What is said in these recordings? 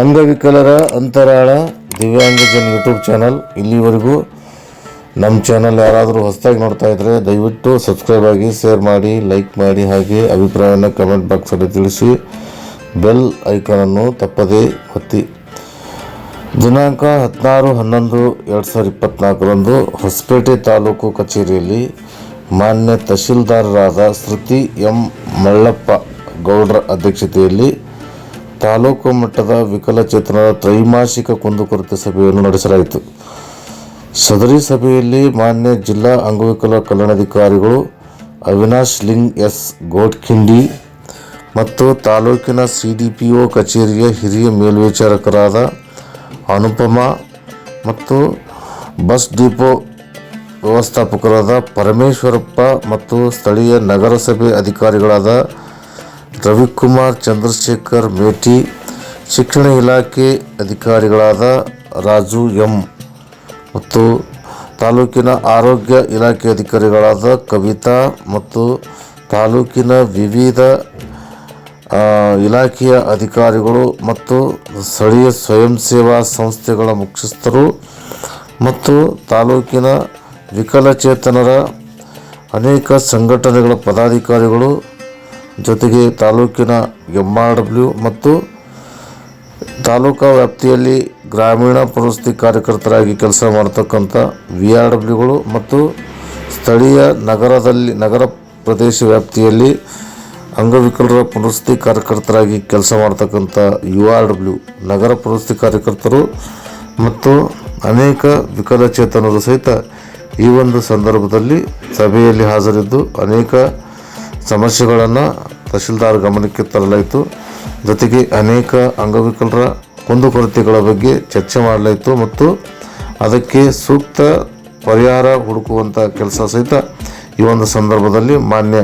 ಅಂಗವಿಕಲರ ಅಂತರಾಳ ದಿವ್ಯಾಂಗಜನ್ YouTube channel. ಇಲ್ಲಿವರೆಗೂ ನಮ್ಮ ಚಾನಲ್ ಯಾರಾದರೂ ಹೊಸದಾಗಿ ನೋಡ್ತಾ ಇದ್ದರೆ ದಯವಿಟ್ಟು ಸಬ್ಸ್ಕ್ರೈಬ್ ಆಗಿ, ಶೇರ್ ಮಾಡಿ, ಲೈಕ್ ಮಾಡಿ ಹಾಗೆ ಅಭಿಪ್ರಾಯವನ್ನು ಕಮೆಂಟ್ ಬಾಕ್ಸಲ್ಲಿ ತಿಳಿಸಿ. ಬೆಲ್ ಐಕಾನನ್ನು ತಪ್ಪದೇ ಒತ್ತಿ. ದಿನಾಂಕ ಹದಿನಾರು ಹನ್ನೊಂದು ಎರಡು ಸಾವಿರದ ಇಪ್ಪತ್ತ್ನಾಲ್ಕರಂದು ಹೊಸಪೇಟೆ ತಾಲೂಕು ಕಚೇರಿಯಲ್ಲಿ ಮಾನ್ಯ ತಹಶೀಲ್ದಾರರಾದ ಶ್ರುತಿ ಎಂ ಮಳ್ಳಪ್ಪ ಗೌಡ್ರ ಅಧ್ಯಕ್ಷತೆಯಲ್ಲಿ ತಾಲೂಕು ಮಟ್ಟದ ವಿಕಲಚೇತನರ ತ್ರೈಮಾಸಿಕ ಕುಂದುಕೊರತೆ ಸಭೆಯನ್ನು ನಡೆಸಲಾಯಿತು. ಸದರಿ ಸಭೆಯಲ್ಲಿ ಮಾನ್ಯ ಜಿಲ್ಲಾ ಅಂಗವಿಕಲ ಕಲ್ಯಾಣಾಧಿಕಾರಿಗಳು ಅವಿನಾಶ್ ಲಿಂಗ್ ಎಸ್ ಗೋಡ್ಖಿಂಡಿ ಮತ್ತು ತಾಲೂಕಿನ ಸಿ ಡಿ ಪಿ ಒ ಕಚೇರಿಯ ಹಿರಿಯ ಮೇಲ್ವಿಚಾರಕರಾದ ಅನುಪಮ ಮತ್ತು ಬಸ್ ಡಿಪೋ ವ್ಯವಸ್ಥಾಪಕರಾದ ಪರಮೇಶ್ವರಪ್ಪ ಮತ್ತು ಸ್ಥಳೀಯ ನಗರಸಭೆ ಅಧಿಕಾರಿಗಳಾದ ರವಿಕುಮಾರ್ ಚಂದ್ರಶೇಖರ್ ಮೇಟಿ ಶಿಕ್ಷಣ ಇಲಾಖೆ ಅಧಿಕಾರಿಗಳಾದ ರಾಜು ಎಂ. ಮತ್ತು ತಾಲೂಕಿನ ಆರೋಗ್ಯ ಇಲಾಖೆ ಅಧಿಕಾರಿಗಳಾದ ಕವಿತಾ ಮತ್ತು ತಾಲೂಕಿನ ವಿವಿಧ ಇಲಾಖೆಯ ಅಧಿಕಾರಿಗಳು ಮತ್ತು ಸ್ಥಳೀಯ ಸ್ವಯಂ ಸೇವಾ ಸಂಸ್ಥೆಗಳ ಮುಖ್ಯಸ್ಥರು ಮತ್ತು ತಾಲೂಕಿನ ವಿಕಲಚೇತನರ ಅನೇಕ ಸಂಘಟನೆಗಳ ಪದಾಧಿಕಾರಿಗಳು ಜೊತೆಗೆ ತಾಲೂಕಿನ ಎಂ ಆರ್ ಡಬ್ಲ್ಯೂ ಮತ್ತು ತಾಲೂಕಾ ವ್ಯಾಪ್ತಿಯಲ್ಲಿ ಗ್ರಾಮೀಣ ಪ್ರವೃತ್ತಿ ಕಾರ್ಯಕರ್ತರಾಗಿ ಕೆಲಸ ಮಾಡ್ತಕ್ಕಂಥ ವಿ ಆರ್ ಡಬ್ಲ್ಯೂಗಳು ಮತ್ತು ಸ್ಥಳೀಯ ನಗರದಲ್ಲಿ, ನಗರ ಪ್ರದೇಶ ವ್ಯಾಪ್ತಿಯಲ್ಲಿ ಅಂಗವಿಕಲರ ಪುನರ್ವಸತಿ ಕಾರ್ಯಕರ್ತರಾಗಿ ಕೆಲಸ ಮಾಡ್ತಕ್ಕಂಥ ಯು ಆರ್ ಡಬ್ಲ್ಯೂ ನಗರ ಪುನರ್ವಸತಿ ಕಾರ್ಯಕರ್ತರು ಮತ್ತು ಅನೇಕ ವಿಕಲಚೇತನರು ಸಹಿತ ಈ ಒಂದು ಸಂದರ್ಭದಲ್ಲಿ ಸಭೆಯಲ್ಲಿ ಹಾಜರಿದ್ದು ಅನೇಕ ಸಮಸ್ಯೆಗಳನ್ನು ತಹಶೀಲ್ದಾರ್ ಗಮನಕ್ಕೆ ತರಲಾಯಿತು. ಜೊತೆಗೆ ಅನೇಕ ಅಂಗವಿಕಲರ ಕುಂದುಕೊರತೆಗಳ ಬಗ್ಗೆ ಚರ್ಚೆ ಮಾಡಲಾಯಿತು ಮತ್ತು ಅದಕ್ಕೆ ಸೂಕ್ತ ಪರಿಹಾರ ಹುಡುಕುವಂಥ ಕೆಲಸ ಸಹಿತ ಈ ಒಂದು ಸಂದರ್ಭದಲ್ಲಿ ಮಾನ್ಯ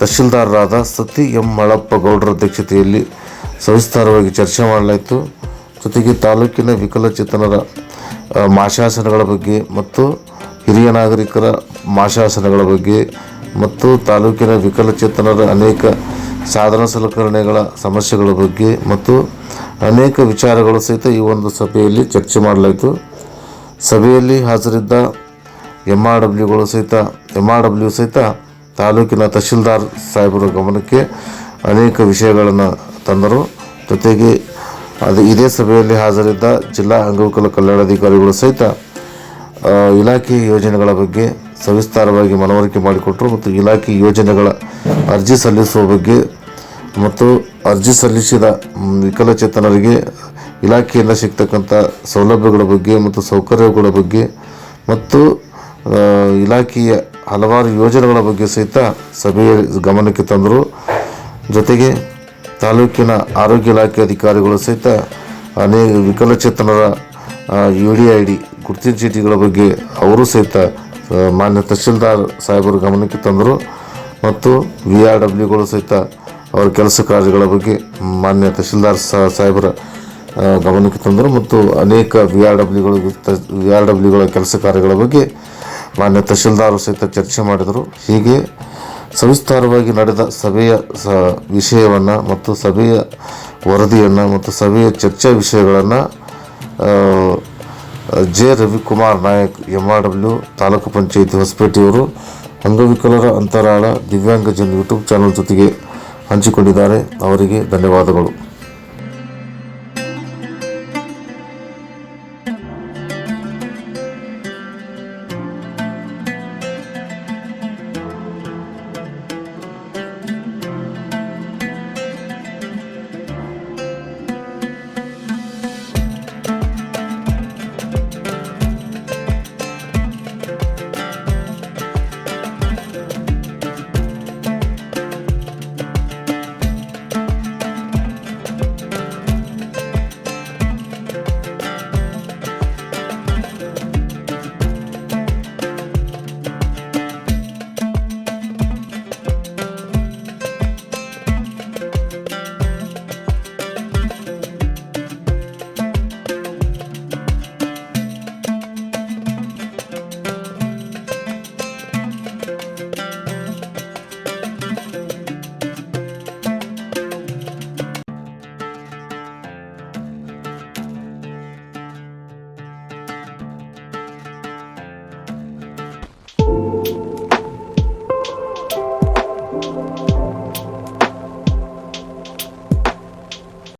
ತಹಶೀಲ್ದಾರರಾದ ಸತಿ ಎಂ ಮಳಪ್ಪ ಗೌಡರ ಅಧ್ಯಕ್ಷತೆಯಲ್ಲಿ ಸವಿಸ್ತಾರವಾಗಿ ಚರ್ಚೆ ಮಾಡಲಾಯಿತು. ಜೊತೆಗೆ ತಾಲೂಕಿನ ವಿಕಲಚೇತನರ ಮಾಶಾಸನಗಳ ಬಗ್ಗೆ ಮತ್ತು ಹಿರಿಯ ನಾಗರಿಕರ ಮಾಶಾಸನಗಳ ಬಗ್ಗೆ ಮತ್ತು ತಾಲೂಕಿನ ವಿಕಲಚೇತನರ ಅನೇಕ ಸಾಧನ ಸಲಕರಣೆಗಳ ಸಮಸ್ಯೆಗಳ ಬಗ್ಗೆ ಮತ್ತು ಅನೇಕ ವಿಚಾರಗಳು ಸಹಿತ ಈ ಒಂದು ಸಭೆಯಲ್ಲಿ ಚರ್ಚೆ ಮಾಡಲಾಯಿತು. ಸಭೆಯಲ್ಲಿ ಹಾಜರಿದ್ದ ಎಂ ಆರ್ ಡಬ್ಲ್ಯೂಗಳು ಸಹಿತ ಎಂ ಆರ್ ಡಬ್ಲ್ಯೂ ಸಹಿತ ತಾಲೂಕಿನ ತಹಶೀಲ್ದಾರ್ ಸಾಹೇಬರ ಗಮನಕ್ಕೆ ಅನೇಕ ವಿಷಯಗಳನ್ನು ತಂದರು. ಜೊತೆಗೆ ಅದು ಇದೇ ಸಭೆಯಲ್ಲಿ ಹಾಜರಿದ್ದ ಜಿಲ್ಲಾ ಅಂಗವಿಕಲ ಕಲ್ಯಾಣಾಧಿಕಾರಿಗಳು ಸಹಿತ ಇಲಾಖೆ ಯೋಜನೆಗಳ ಬಗ್ಗೆ ಸವಿಸ್ತಾರವಾಗಿ ಮನವರಿಕೆ ಮಾಡಿಕೊಟ್ಟರು ಮತ್ತು ಇಲಾಖೆ ಯೋಜನೆಗಳ ಅರ್ಜಿ ಸಲ್ಲಿಸುವ ಬಗ್ಗೆ ಮತ್ತು ಅರ್ಜಿ ಸಲ್ಲಿಸಿದ ವಿಕಲಚೇತನರಿಗೆ ಇಲಾಖೆಯಿಂದ ಸಿಗ್ತಕ್ಕಂಥ ಸೌಲಭ್ಯಗಳ ಬಗ್ಗೆ ಮತ್ತು ಸೌಕರ್ಯಗಳ ಬಗ್ಗೆ ಮತ್ತು ಇಲಾಖೆಯ ಹಲವಾರು ಯೋಜನೆಗಳ ಬಗ್ಗೆ ಸಹಿತ ಸಭೆಯ ಗಮನಕ್ಕೆ ತಂದರು. ಜೊತೆಗೆ ತಾಲೂಕಿನ ಆರೋಗ್ಯ ಇಲಾಖೆ ಅಧಿಕಾರಿಗಳು ಸಹಿತ ಅನೇಕ ವಿಕಲಚೇತನರ ಯು ಡಿ ಐ ಡಿ ಗುರುತಿನ ಚೀಟಿಗಳ ಬಗ್ಗೆ ಅವರು ಸಹಿತ ಮಾನ್ಯ ತಹಶೀಲ್ದಾರ್ ಸಾಹೇಬರ ಗಮನಕ್ಕೆ ತಂದರು ಮತ್ತು ವಿ ಆರ್ ಡಬ್ಲ್ಯೂಗಳು ಸಹಿತ ಅವರ ಕೆಲಸ ಕಾರ್ಯಗಳ ಬಗ್ಗೆ ಮಾನ್ಯ ತಹಶೀಲ್ದಾರ್ ಸಾಹೇಬರ ಗಮನಕ್ಕೆ ತಂದರು ಮತ್ತು ಅನೇಕ ವಿ ಆರ್ ಡಬ್ಲ್ಯೂಗಳು ವಿ ಆರ್ ಡಬ್ಲ್ಯೂಗಳ ಕೆಲಸ ಕಾರ್ಯಗಳ ಬಗ್ಗೆ ಮಾನ್ಯ ತಹಶೀಲ್ದಾರ್ ಸಹಿತ ಚರ್ಚೆ ಮಾಡಿದರು. ಹೀಗೆ ಸವಿಸ್ತಾರವಾಗಿ ನಡೆದ ಸಭೆಯ ಸ, ವಿಷಯವನ್ನು ಮತ್ತು ಸಭೆಯ ವರದಿಯನ್ನು ಮತ್ತು ಸಭೆಯ ಚರ್ಚಾ ವಿಷಯಗಳನ್ನು J. Ravikumar Nayak, M. R. W, taluk panchayat ಹೊಸಪೇಟೆಯವರು ಅಂಗವಿಕಲರ ಅಂತರಾಳ ದಿವ್ಯಾಂಗಜನ್ ಯೂಟ್ಯೂಬ್ ಚಾನಲ್ ಜೊತೆಗೆ ಹಂಚಿಕೊಂಡಿದ್ದಾರೆ. ಅವರಿಗೆ ಧನ್ಯವಾದಗಳು.